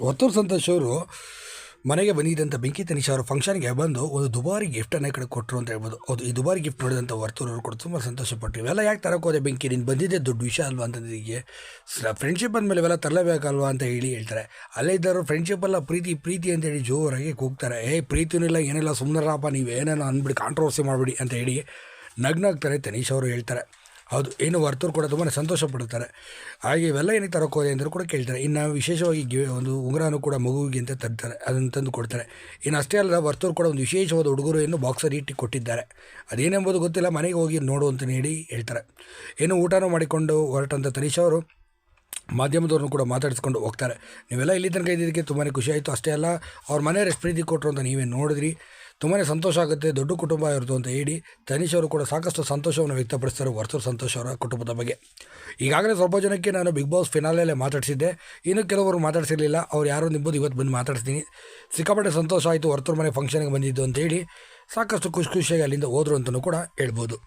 ಒತ್ತೂರು ಸಂತೋಷ್ ಅವರು ಮನೆಗೆ ಬಂದಿದ್ದಂಥ ಬೆಂಕಿ ತನಿಷ ಅವರು ಫಂಕ್ಷನ್ಗೆ ಬಂದು ಒಂದು ದುಬಾರಿ ಗಿಫ್ಟ್ ಅನ್ನ ಕಡೆ ಕೊಟ್ಟರು ಅಂತ ಹೇಳ್ಬೋದು. ಹೌದು, ಈ ದುಬಾರಿ ಗಿಫ್ಟ್ ನೋಡಿದಂಥ ಅವರು ಕೂಡ ತುಂಬ ಸಂತೋಷಪಟ್ಟು ಇವೆಲ್ಲ ಯಾಕೆ ತರಕ್ಕೆ ಹೋದೆ ಬೆಂಕಿ? ನೀನು ಬಂದಿದ್ದೆ ದೊಡ್ಡ ವಿಷಯ ಅಲ್ವಾ ಅಂತಂದಿಗೆ ಫ್ರೆಂಡ್ಶಿಪ್ ಅಂದಮೇಲೆ ಇವೆಲ್ಲ ತರಲೇಬೇಕಲ್ವಾ ಅಂತ ಹೇಳಿ ಹೇಳ್ತಾರೆ. ಅಲ್ಲೇ ಇದ್ದವರು ಫ್ರೆಂಡ್ಶಿಪ್ ಎಲ್ಲ ಪ್ರೀತಿ ಪ್ರೀತಿ ಅಂತ ಹೇಳಿ ಜೋರಾಗಿ ಕೂಗ್ತಾರೆ. ಏ, ಪ್ರೀತಿನಿಲ್ಲ, ಏನಿಲ್ಲ ಸುಮ್ಮನರಪ್ಪ ನೀವು ಏನೇನೋ ಅಂದ್ಬಿಡಿ ಕಾಂಟ್ರವರ್ಸಿ ಮಾಡಿಬಿಡಿ ಅಂತ ಹೇಳಿ ನಗ್ನಾಗ್ತಾರೆ ತನೀಶ್ ಅವರು ಹೇಳ್ತಾರೆ. ಹೌದು ಏನು ವರ್ತರು ಕೂಡ ತುಂಬಾ ಸಂತೋಷ ಪಡುತ್ತಾರೆ. ಹಾಗೆ ಇವೆಲ್ಲ ಏನಕ್ಕೆ ತರಕ್ಕೆ ಹೋದೆ ಅಂದರೂ ಕೂಡ ಕೇಳ್ತಾರೆ. ಇನ್ನು ವಿಶೇಷವಾಗಿ ಗಿ, ಒಂದು ಉಂಗುರನೂ ಕೂಡ ಮಗುವಿಗೆ ಅಂತ ತರ್ತಾರೆ, ಅದನ್ನು ತಂದು ಕೊಡ್ತಾರೆ. ಇನ್ನು ಅಷ್ಟೇ ಅಲ್ಲ ವರ್ತರು ಕೂಡ ಒಂದು ವಿಶೇಷವಾದ ಉಡುಗೊರೆಯನ್ನು ಬಾಕ್ಸಲ್ಲಿ ಇಟ್ಟು ಕೊಟ್ಟಿದ್ದಾರೆ. ಅದೇನೆಂಬುದು ಗೊತ್ತಿಲ್ಲ, ಮನೆಗೆ ಹೋಗಿ ನೋಡು ಅಂತ ಹೇಳಿ ಹೇಳ್ತಾರೆ. ಏನು ಊಟನೂ ಮಾಡಿಕೊಂಡು ಹೊರಟಂಥ ತನೀಶ್ ಅವರು ಮಾಧ್ಯಮದವ್ರನ್ನು ಕೂಡ ಮಾತಾಡಿಸ್ಕೊಂಡು ಹೋಗ್ತಾರೆ. ನೀವೆಲ್ಲ ಇಲ್ಲಿ ತನಕ ಇದ್ದಿದ್ದಕ್ಕೆ ತುಂಬಾ ಖುಷಿ ಆಯಿತು. ಅಷ್ಟೇ ಅಲ್ಲ, ಅವ್ರ ಮನೆಯವ್ರು ಎಷ್ಟು ಪ್ರೀತಿ ಕೊಟ್ಟರು ಅಂತ ನೀವೇ ನೋಡಿದ್ರಿ. ತುಂಬಾ ಸಂತೋಷ ಆಗುತ್ತೆ, ದೊಡ್ಡ ಕುಟುಂಬ ಇರುತ್ತೆ ಅಂತ ಹೇಳಿ ತನೀಶ್ ಅವರು ಕೂಡ ಸಾಕಷ್ಟು ಸಂತೋಷವನ್ನು ವ್ಯಕ್ತಪಡಿಸ್ತಾರೆ ವರ್ತೂರು ಸಂತೋಷ ಅವರ ಕುಟುಂಬದ ಬಗ್ಗೆ. ಈಗಾಗಲೇ ಸ್ವಲ್ಪ ಜನಕ್ಕೆ ನಾನು ಬಿಗ್ ಬಾಸ್ ಫಿನಾಲಲ್ಲೇ ಮಾತಾಡಿಸಿದ್ದೆ. ಇನ್ನು ಕೆಲವರು ಮಾತಾಡಿಸಿರಲಿಲ್ಲ, ಅವ್ರು ಯಾರು ನಿಂಬುದು ಇವತ್ತು ಬಂದು ಮಾತಾಡ್ತೀನಿ ಸಿಕ್ಕಾಪಟ್ಟೆ ಸಂತೋಷ ಆಯಿತು, ವರ್ತೂರು ಮನೆ ಫಂಕ್ಷನ್ಗೆ ಬಂದಿದ್ದು ಅಂತೇಳಿ ಸಾಕಷ್ಟು ಖುಷಿ ಖುಷಿಯಾಗಿ ಅಲ್ಲಿಂದ ಹೋದರು ಅಂತಲೂ ಕೂಡ ಹೇಳ್ಬೋದು.